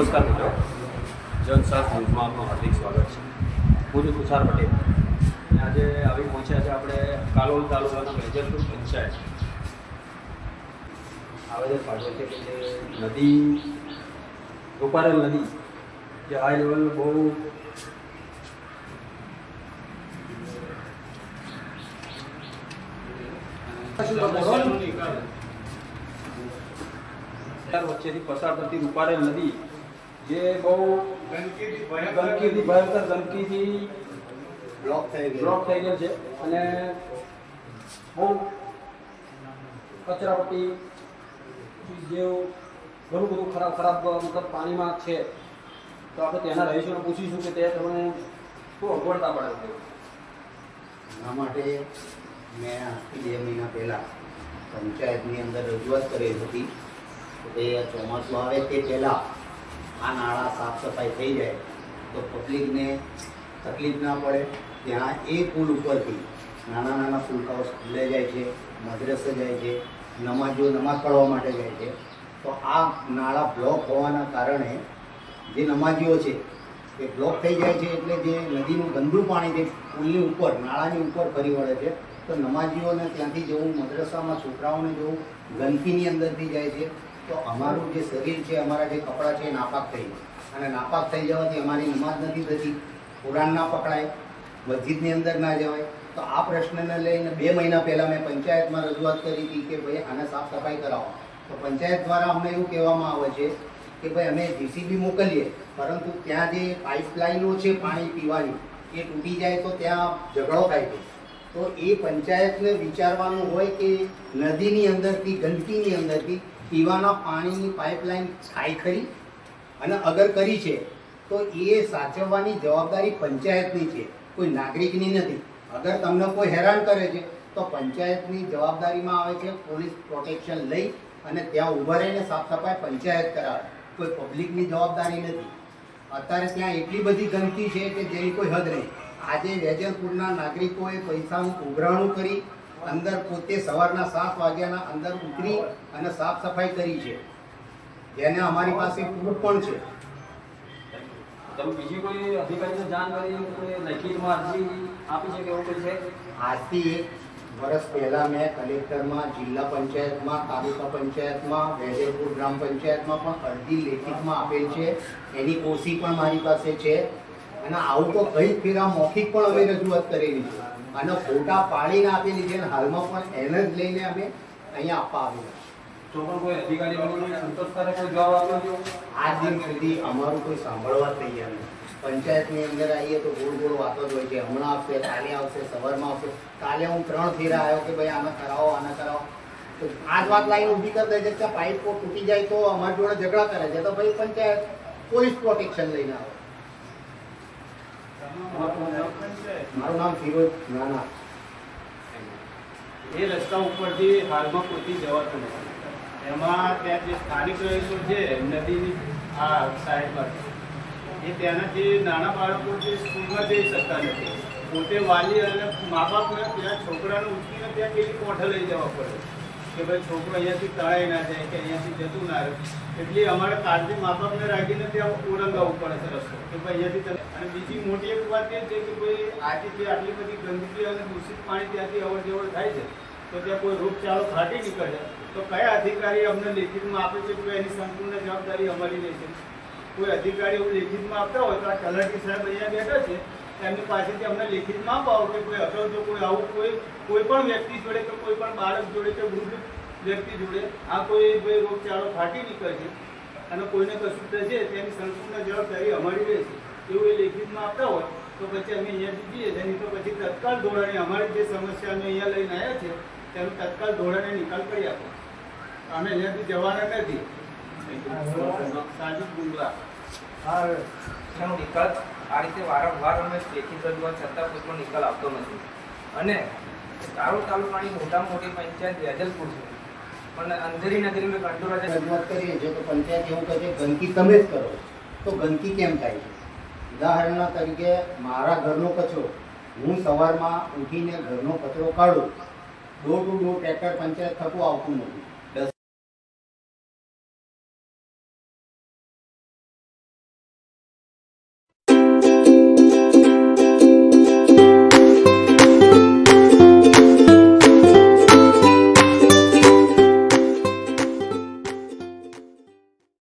નમસ્કાર મિત્રો. જનસાથ ન્યૂઝમાં હાર્દિક સ્વાગત છે. હું છું તુષાર પટેલ. અને આજે આવી પહોંચ્યા છે આપણે કાલોલ તાલુકાના વેજલપુર પંચાયત. આવેદન પાઠવે છે કે જે નદી, રૂપારેલ નદી, જે હાઈ લેવલ બહુ વચ્ચેથી પસાર થતી રૂપારેલ નદી જે બહુ ગંદકીથી ભયંકર ગંદકીથી બ્લોક થઈ બ્લોક થઈ ગયો છે. અને બહુ કચરાપટ્ટી જેવું ઘણું બધું ખરાબ ખરાબ મતલબ પાણીમાં છે. તો આપણે ત્યાંના રહીશોને પૂછીશું કે તે તમને શું અગવડતા પડે છે? એના માટે મેં આજથી બે મહિના પહેલાં પંચાયતની અંદર રજૂઆત કરેલી હતી. કે ચોમાસું આવે તે પહેલાં આ નાળા સાફ સફાઈ થઈ જાય, તો પબ્લિકને તકલીફ ના પડે. ત્યાં એ પુલ ઉપરથી નાના નાના ફૂલકાઓ સ્કૂલે જાય છે, મદ્રસે જાય છે, નમાજો નમાઝ પઢવા માટે જાય છે. તો આ નાળા બ્લોક હોવાના કારણે જે નમાજીઓ છે, એ બ્લોક થઈ જાય છે એટલે જે નદીનું ગંદુ પાણી જે પુલની ઉપર, નાળાની ઉપર ફરી વળે છે, તો નમાજીઓને ત્યાંથી જવું મદ્રસામાં છોકરાઓને જવું ગંદકીની અંદરથી જાય છે. તો અમારું જે શરીર છે, અમારા જે કપડાં છે એ નાપાક થઈ ગયા. અને નાપાક થઈ જવાથી અમારી નમાજ નથી થતી. કુરાન ના પકડાય, મસ્જિદની અંદર ના જવાય. તો આ પ્રશ્નને લઈને બે મહિના પહેલાં મેં પંચાયતમાં રજૂઆત કરી હતી કે ભાઈ આને સાફ સફાઈ કરાવો. તો પંચાયત દ્વારા અમને એવું કહેવામાં આવે છે કે ભાઈ અમે જીસીબી મોકલીએ, પરંતુ ત્યાં જે પાઇપલાઇનો છે પાણી પીવાની, એ તૂટી જાય તો ત્યાં ઝઘડો થાય છે. તો એ પંચાયતને વિચારવાનું હોય કે નદીની અંદરથી ગંદકીની અંદરથી પીવાના પાણીની પાઇપલાઇન થાય ખરી અને અગર કરી છે, તો એ સાચવવાની જવાબદારી પંચાયતની છે. કોઈ નાગરિકની નથી. અગર તમને કોઈ હેરાન કરે છે, તો પંચાયતની જવાબદારીમાં આવે છે પોલીસ પ્રોટેક્શન લઈ અને ત્યાં ઊભા રહીને સાફ સફાઈ પંચાયત કરાવે. કોઈ પબ્લિકની જવાબદારી નથી. અત્યારે ત્યાં એટલી બધી ગંદકી છે કે જેની કોઈ હદ નહીં. આજે વેજલપુરના નાગરિકોએ પૈસાનું ઉઘરાણું કરી અંદર પોતે સવારના સાત વાગ્યાના અંદર ઉતરી અને સાફ સફાઈ કરી છે. જેને અમારી પાસે પ્રૂફ પણ છે. તમે બીજી કોઈ અધિકારીને જાણ કરી કોઈ લેખિતમાં અરજી આપી છે કે એવું કંઈ છે? આજથી એક વર્ષ પહેલાં મેં કલેક્ટરમાં જિલ્લા પંચાયતમાં તાલુકા પંચાયતમાં વેજેપુર ગ્રામ પંચાયતમાં પણ અરજી લેખિતમાં આપેલ છે. એની ઓસી પણ મારી પાસે છે. અને આવું તો કઈ ફેરા મૌખિક પણ અમે રજૂઆત કરેલી છે. અને ફોટા પાડીને આપેલી છે હાલમાં પણ એને જ લઈને અમે અહીંયા આપવા આવેલા તો પણ કોઈ અધિકારી સંતોષકારક કોઈ જવાબ આપ્યો આજ દિન સુધી અમારું કોઈ સાંભળવા તૈયાર નથી પંચાયતની અંદર આવીએ તો ગોળ ગોળ વાતો જ હોય છે. હમણાં આવશે કાલે આવશે સવારમાં આવશે. કાલે હું ત્રણ ફેરા આવ્યો કે ભાઈ આને કરાવો આને કરાવો. તો આ જ વાત લાઈન ઊભી કરી દે છે કે પાઇપો તૂટી જાય તો અમારી જોડે ઝઘડા કરે છે. તો ભાઈ પંચાયત પોલીસ પ્રોટેક્શન લઈને આવે. મારું નામ ફિરોજ નાના. એ રસ્તા ઉપરથી હાલમાં કોઈથી જવાતું નથી. એમાં ત્યાં જે સ્થાનિક રહીશો છે, નદીની આ સાઈડ પર, એ ત્યાંના જે નાના બાળકો છે સ્કૂલમાં જઈ શકતા નથી. પોતે વાલી અને મા બાપને ત્યાં છોકરાને ઉઠીને ત્યાં કેટલી કોઠે લઈ જવા પડે. કે ભાઈ છોકરો અહીંયાથી તળાઈ ના જાય કે અહીંયાથી જતું ના રહે. એટલે અમારે કાળજી મા બાપને રાખીને ત્યાં ઓળંગાવવું પડે છે રસ્તો. કે ભાઈ અહીંયાથી અને બીજી મોટી એક વાત એ છે કે ભાઈ આજે જે આટલી બધી ગંદકી અને દૂષિત પાણી ત્યાંથી અવર જવર થાય છે, તો ત્યાં કોઈ રોગચાળો ફાટી નીકળે. તો કયા અધિકારી અમને લેખિતમાં આપે છે કે એની સંપૂર્ણ જવાબદારી અમારી રહેશે? કોઈ અધિકારી એવું લેખિતમાં આપતા હોય તો આ તલાટી સાહેબ અહીંયા બેઠા છે, એમની પાસેથી અમને લેખિતમાં અપાવો કે કોઈ અગાઉ જો કોઈ આવું કોઈ કોઈ પણ વ્યક્તિ જોડે કે કોઈ પણ બાળક જોડે કે વૃદ્ધ વ્યક્તિ જોડે. આ કોઈ ભાઈ રોગચાળો ફાટી નીકળે છે અને કોઈને કશું થશે, તેની સંપૂર્ણ જવાબદારી અમારી રહેશે. એવું એ લેખિતમાં આપતા હોય, તો પછી અમે અહીંયાથી જઈએ. છીએ નહીં તો પછી તત્કાલ ધોરણે અમારી જે સમસ્યા અમે અહીંયા લઈને આવ્યા છે, તેનો તત્કાલ ધોરણે નિકાલ કરી આપો. અમે અહીંયાથી જવાના નથી. સાજુ ગુંગલા. હા નિકાલ આ રીતે વારંવાર અમે લેખિત રજૂઆત છતાં કોઈ પણ નિકાલ આપતો નથી. અને તારું તાલુકાની મોટામાં મોટી પંચાયત વેજલપુર છે. પણ અંધેરી નગરી મેં કંટ્રોલ રજૂઆત કરીએ છીએ તો પંચાયત એવું કહે ગંદકી તમે જ કરો. તો ગંદકી કેમ થાય છે? ઉદાહરણ તરીકે, મારા ઘરનો કચરો. હું સવારમાં ઉઠીને ઘરનો કચરો કાઢું. Door to door tractor panchayat થતું આવતું નથી.